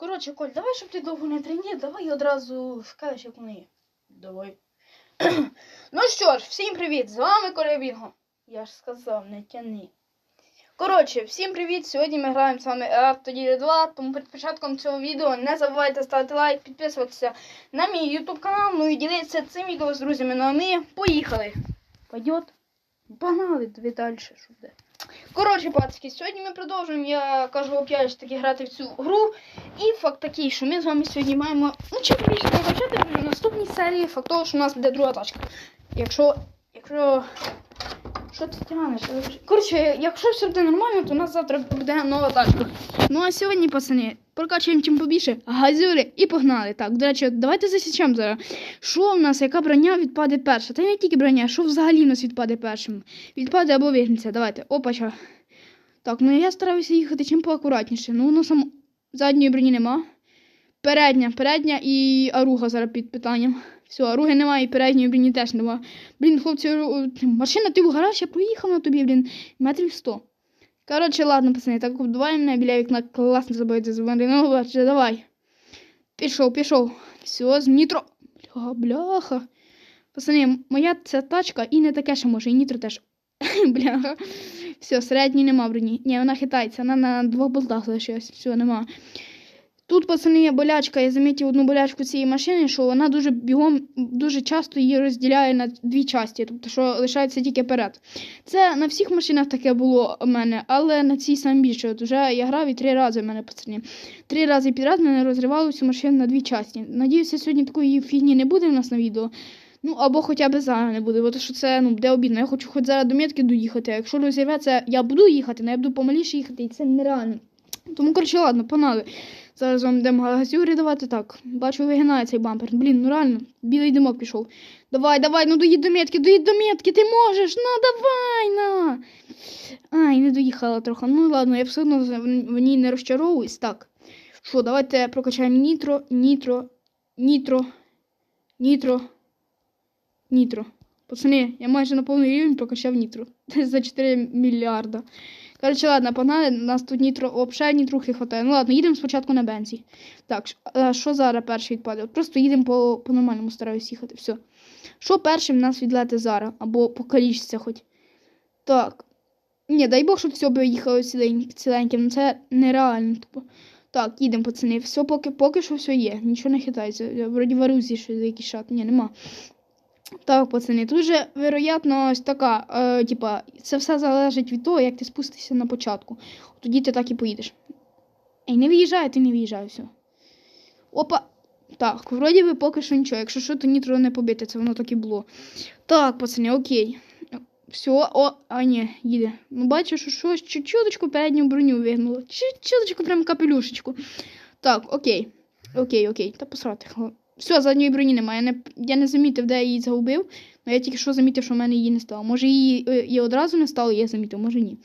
Коротше, Коль, давай, щоб ти довго не тренів, давай одразу скажеш, як вони є. Давай. ну що ж, всім привіт! З вами Коля Бінго. Я ж сказав, не тяни. Коротше, всім привіт! Сьогодні ми граємо з вами Art 2, тому перед початком цього відео не забувайте ставити лайк, підписуватися на мій YouTube канал, ну і ділитися цим відео з друзями. Ну а ми поїхали. Пойдет? Погнали тобі далі, що буде. Коротше, пацки, сьогодні ми продовжуємо, я кажу, опять ж таки грати в цю гру. І факт такий, що ми з вами сьогодні маємо, ну чим більше не почати, в наступній серії, факт того, що у нас буде друга тачка. Якщо. Якщо. Що ти тянеш? Коротше, якщо все буде нормально, то у нас завтра буде нова тачка. Ну а сьогодні, пацани, прокачуємо чим побільше, газюри і погнали. Так, до речі, давайте засічемо зараз. Що в нас, яка броня відпаде перша? Та не тільки броня, що взагалі в нас відпаде першим? Відпаде або вигнеться. Давайте. Опача. Так, ну я стараюся їхати чим поакуратніше. Ну, воно само задньої броні нема. Передня, передня і аруга зараз під питанням. Все, аруги немає і передньої броні теж нема. Блін, хлопці, машина ти в гараж, я проїхав на тобі, блін, метрів 100. Коротше, ладно, пацани, так обдувай мене біля вікна класно забити звонити. Ну, давай. Пішов, пішов. Все, з нітро. Бля, бляха. Пацани, моя ця тачка і не таке ще може, і нітро теж. Бляха. Все, середньої нема броні. Ні, вона хитається, вона на двох болтах залишилась. Все, нема. Тут, пацани, є болячка. Я замітив одну болячку цієї машини, що вона дуже бігом, дуже часто її розділяє на дві часті, тобто, що лишається тільки перед. Це на всіх машинах таке було у мене, але на цій саме більше. От вже я грав і три рази в мене, пацани. Три рази підряд мене розривало цю машину на дві часті. Надіюся, сьогодні такої фігні не буде в нас на відео. Ну, або хоча б зараз не буде, бо то що це ну, буде обідно. Я хочу хоч зараз до метки доїхати. Якщо розірветься, я буду їхати, але я буду помаліше їхати, і це нереально. Тому, коротше, ладно, погнали. Зараз вам йдемо газюри давати. Так, бачу, вигинає цей бампер. Блін, ну реально, білий димок пішов. Давай, давай, ну доїдь до метки, доїдь до метки, ти можеш, ну давай, на. Ай, не доїхала трохи. Ну ладно, я все одно в ній не розчаровуюсь. Так. Що, давайте прокачаємо нітро, нітро, нітро, нітро, нітро. Пацани, я майже на повний рівень прокачав нітро. За 4 мільярда. Коротше, ладно, погнали, нас тут нітро, взагалі нітрухи хватає. Ну ладно, їдемо спочатку на бензі. Так, що зараз перший відпаде? Просто їдемо по, по нормальному, стараюсь їхати. Все. Що першим нас відлети зараз? Або покалічиться хоч. Так. Ні, дай Бог, щоб все би їхало ціленьким. Ну це нереально. Тупо. Так, їдемо, пацани. Все поки, поки що все є. Нічого не хитається. Вроді в Арузі щось якийсь шат. Ні, нема. Так, пацани, тут же, вероятно, ось така, е, типа, це все залежить від того, як ти спустишся на початку. Тоді ти так і поїдеш. Ей, не виїжджай, ти не виїжджай, все. Опа. Так, вроді би поки що нічого. Якщо що, то нітро не побите, це воно так і було. Так, пацани, окей. Все, о, а ні, їде. Ну, бачу, що щось чуть-чуточку передню броню вигнуло. Чуть-чуточку, прям капелюшечку. Так, окей. Окей, окей. Та посрати. хлоп. Все, задньої броні немає. Я не, я не замітив, де я її загубив. але я тільки що замітив, що в мене її не стало. Може, її е, і одразу не стало, я замітив, може ні.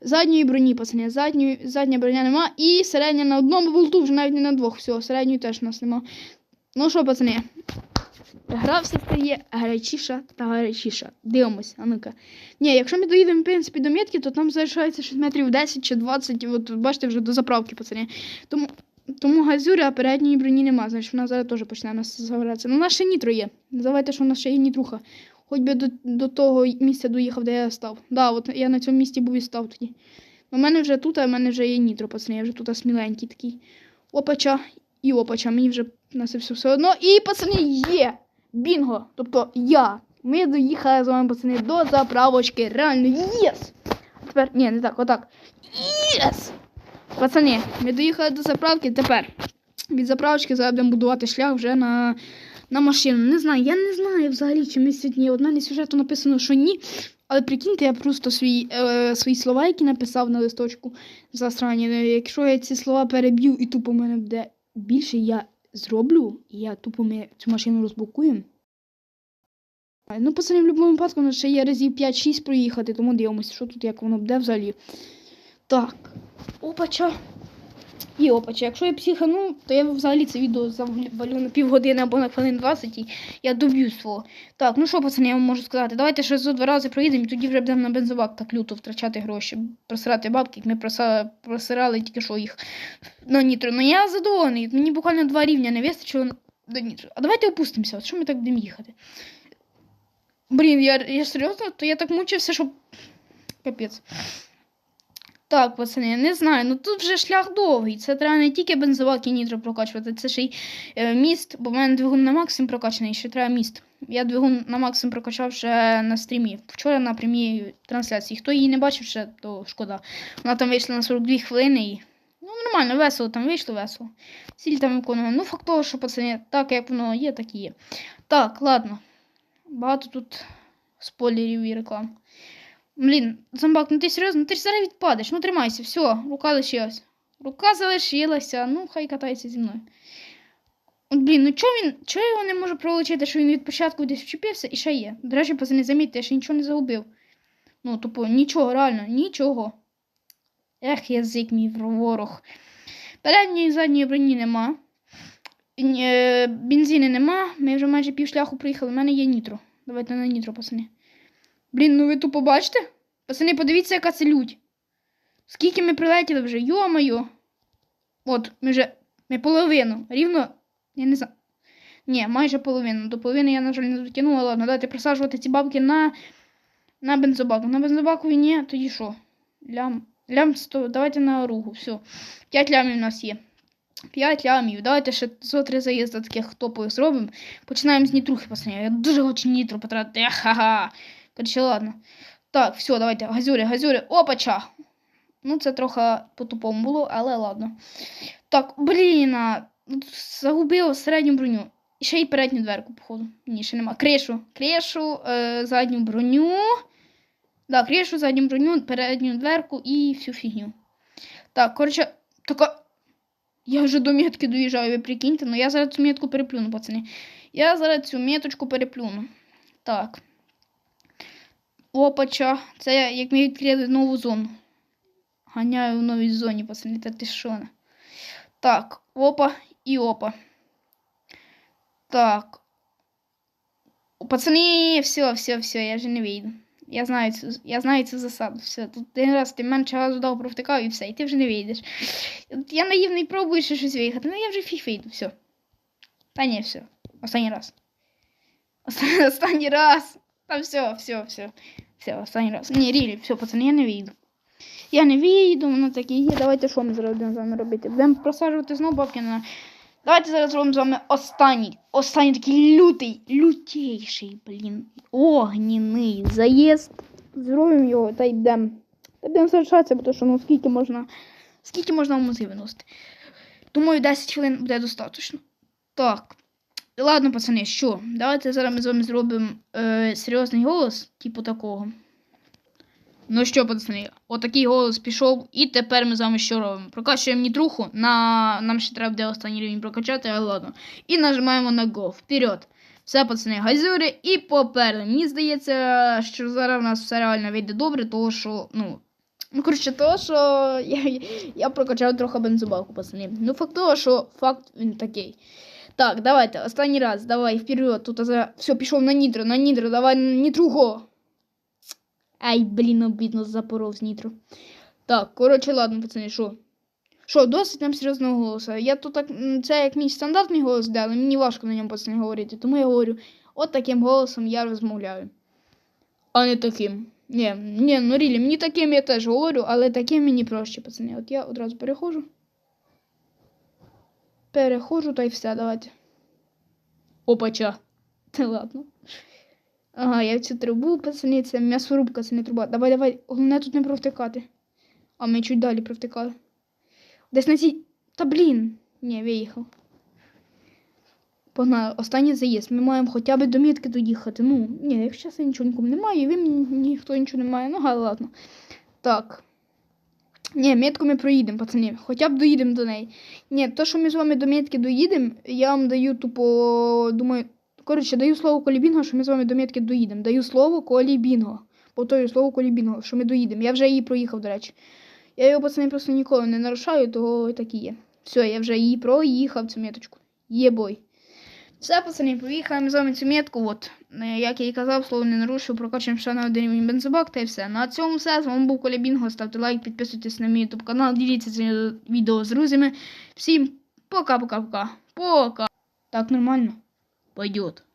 Задньої броні, пацани, задньої, задня броня нема. І середня на одному болту, вже навіть не на двох. Все, середньої теж у нас нема. Ну що, пацани, гра все стає гарячіша та гарячіша. Дивимось, а ну-ка. Ні, якщо ми доїдемо, в принципі, до метки, то там залишається щось метрів 10 чи 20, от бачите, вже до заправки, пацани. Тому тому газюри, а передньої броні нема, значить вона зараз теж почне нас загоратися. Ну, ще нітро є. Не забувайте, що у нас ще є нітруха. Хоч би до, до того місця доїхав, де я став. Да, от я на цьому місці був і став тоді. У мене вже тут, а в мене вже є нітро, пацани, я вже тут сміленький такий. Опача і опача, мені вже на це все одно. І, пацани, є! Бінго! Тобто я. Ми доїхали з вами, пацани, до заправочки. Реально, єс! Тепер, ні, не так, отак. Єс! Пацани, ми доїхали до заправки. Тепер від заправочки зараз будемо будувати шлях вже на, на машину. Не знаю, я не знаю взагалі, чи ми сьогодні. Мене сюжету написано, що ні. Але прикиньте, я просто свій, е, свої слова, які написав на листочку засрані. Якщо я ці слова переб'ю і тупо мене буде більше, я зроблю, і я тупо ми цю машину розблокуємо. Ну, пацани, в будь-якому випадку, у нас ще є разів 5-6 проїхати, тому дивимося, що тут як воно буде взагалі. Так. Опача. І опаче, якщо я психану, то я взагалі це відео завалю на півгодини або на хвилин 20 і я доб'ю свого. Так, ну що, пацани, я вам можу сказати. Давайте ще зо два рази проїдемо, і тоді вже будемо на бензобак так люто втрачати гроші, просирати бабки, як ми просирали тільки що їх на нітро. Ну я задоволений, мені буквально два рівня не вистачило до нітро. А давайте опустимося, от що ми так будемо їхати? Блін, я, я серйозно, то я так мучився, що капець. Так, пацани, я не знаю. Ну тут вже шлях довгий. Це треба не тільки бензовак і нітро прокачувати, це ще й е, міст, бо в мене двигун на максимум прокачаний, ще треба міст. Я двигун на максимум прокачав ще на стрімі. Вчора на прямій трансляції. Хто її не бачив ще, то шкода. Вона там вийшла на 42 хвилини і. Ну, нормально, весело, там вийшло весело. Ціль там виконує. Ну, факт того, що пацани, так як воно є, так і є. Так, ладно. Багато тут спойлерів і реклам. Блін, зомбак, ну ти серйозно? Ну ти ж зараз відпадеш. Ну тримайся, все, рука лишилась. Рука залишилася, ну хай катається зі мною. От, блін, ну чого він. Чого його не можу пролучити, що він від початку десь вчепився і ще є. До речі, пацани, замітьте, я ще нічого не загубив. Ну, тупо, нічого, реально, нічого. Ех, язик мій ворог. Передньої і задньої броні нема. Е, Бензини нема. Ми вже майже півшляху приїхали. У мене є нітро. Давайте на нітро, пацани. Блін, ну ви тупо бачите? Пацани, подивіться, яка це лють. Скільки ми прилетіли вже, йо-моє. От, ми вже ми половину. Рівно, я не знаю. Ні, майже половину. До половини я, на жаль, не дотягнула. Ладно, давайте присаджувати ці бабки на на бензобак. На бензобаку ні, тоді що? Лям. Лям 100. Давайте на оругу. Все. 5 лямів у нас є. 5 лямів. Давайте ще зо три заїзди таких топових зробимо. Починаємо з нітрухи, пацани. Я дуже хочу нітро потратити. Ха-ха. Короче, ладно. Так, все, давайте. Газюри, газюри. Опача. Ну, це трохи по-тупому було, але ладно. Так, блін, ну, загубив середню броню. Ще й передню дверку, походу. Ні, ще нема. Кришу. Кришу, е, задню броню. Да, кришу, задню броню, передню дверку і всю фігню. Так, коротше, така. Я вже до метки доїжджаю, ви прикиньте, ну я зараз цю метку переплюну, пацани. Я зараз цю меточку переплюну. Так. Опача. Це як ми відкрили нову зону. Ганяю в новій зоні, пацани, та ти що? не? Так, опа і опа. Так. Пацани, все, все, все, я вже не вийду. Я знаю цю, я знаю цю засаду. Все, тут один раз ти менше разу дав провтикав і все, і ти вже не вийдеш. Я наївний пробую ще щось виїхати, ну я вже фіг вийду, все. Та ні, все. Останній раз. Останній раз. Та все, все, все. Все, останній раз. Ні, рілі, все, пацани, я не вийду. Я не вийду, воно таке є. Давайте що ми зараз будемо з вами робити? Будемо просаджувати знову бабки на. Давайте зараз зробимо з вами останній. Останній такий лютий, лютейший, блін. Огняний заїзд. Зробимо його та йдемо. Та будемо залишатися, бо що ну скільки можна. Скільки можна в музей виносити. Думаю, 10 хвилин буде достатньо. Так. Ладно, пацани, що? Давайте зараз ми з вами зробимо е, серйозний голос, типу такого. Ну що, пацани, отакий голос пішов, і тепер ми з вами що робимо? Прокачуємо нітруху, на... нам ще треба буде останній рівень прокачати, але ладно. І нажимаємо на Go. Вперед. Все, пацани, газюри і поперли. Мені здається, що зараз у нас все реально вийде добре, тому що, ну. Ну, коротше, того, що я, я прокачав трохи бензобаку, пацани. Ну, факт того, що факт він такий. Так, давайте, останній раз, давай, вперед. Тут за... все, пішов на нітро, на нітро, давай нітруго. Ай, блін, обідно запоров з нітро. Так, коротше, ладно, пацани, що? Що, досить нам серйозного голосу. Я тут так, це як мій стандартний голос, де, але мені важко на ньому пацани говорити. Тому я говорю, от таким голосом я розмовляю. А не таким. Ні, ні, ну рілі, мені таким я теж говорю, але таким мені проще, пацани. От я одразу переходжу. Переходжу, та й все, давайте. Опача. Та ладно. Ага, я в цю трубу, пацани, це м'ясорубка, це не труба. Давай, давай, головне тут не провтикати. А ми чуть далі провтикали. Десь на цій. Та блін. Ні, виїхав. Погнали, останній заїзд. Ми маємо хоча б до мітки доїхати. Ну, ні, якщо чесно, нічого нікому немає, і ви ніхто нічого не має. Ну, га, ладно. Так. Ні, метку ми проїдемо, пацани. Хоча б доїдемо до неї. Ні, то, що ми з вами до метки доїдемо, я вам даю тупо, думаю. Коротше, даю слово Колі Бінго, що ми з вами до метки доїдемо. Даю слово Колі Бінго. Повторюю слово Колі Бінго, що ми доїдемо. Я вже її проїхав, до речі. Я його, пацани, просто ніколи не нарушаю, того так і є. Все, я вже її проїхав цю меточку. Єбой. Все, пацани, поїхаємо з вами цю метку. От, Е, як я і казав, слово не нарушив, прокачуємо ще на один рівень бензобак та й все. На цьому все. З вами був Коля Бінго. Ставте лайк, підписуйтесь на мій ютуб канал, діліться це відео з друзями. Всім пока-пока-пока. Пока. Так, нормально. Пойдет.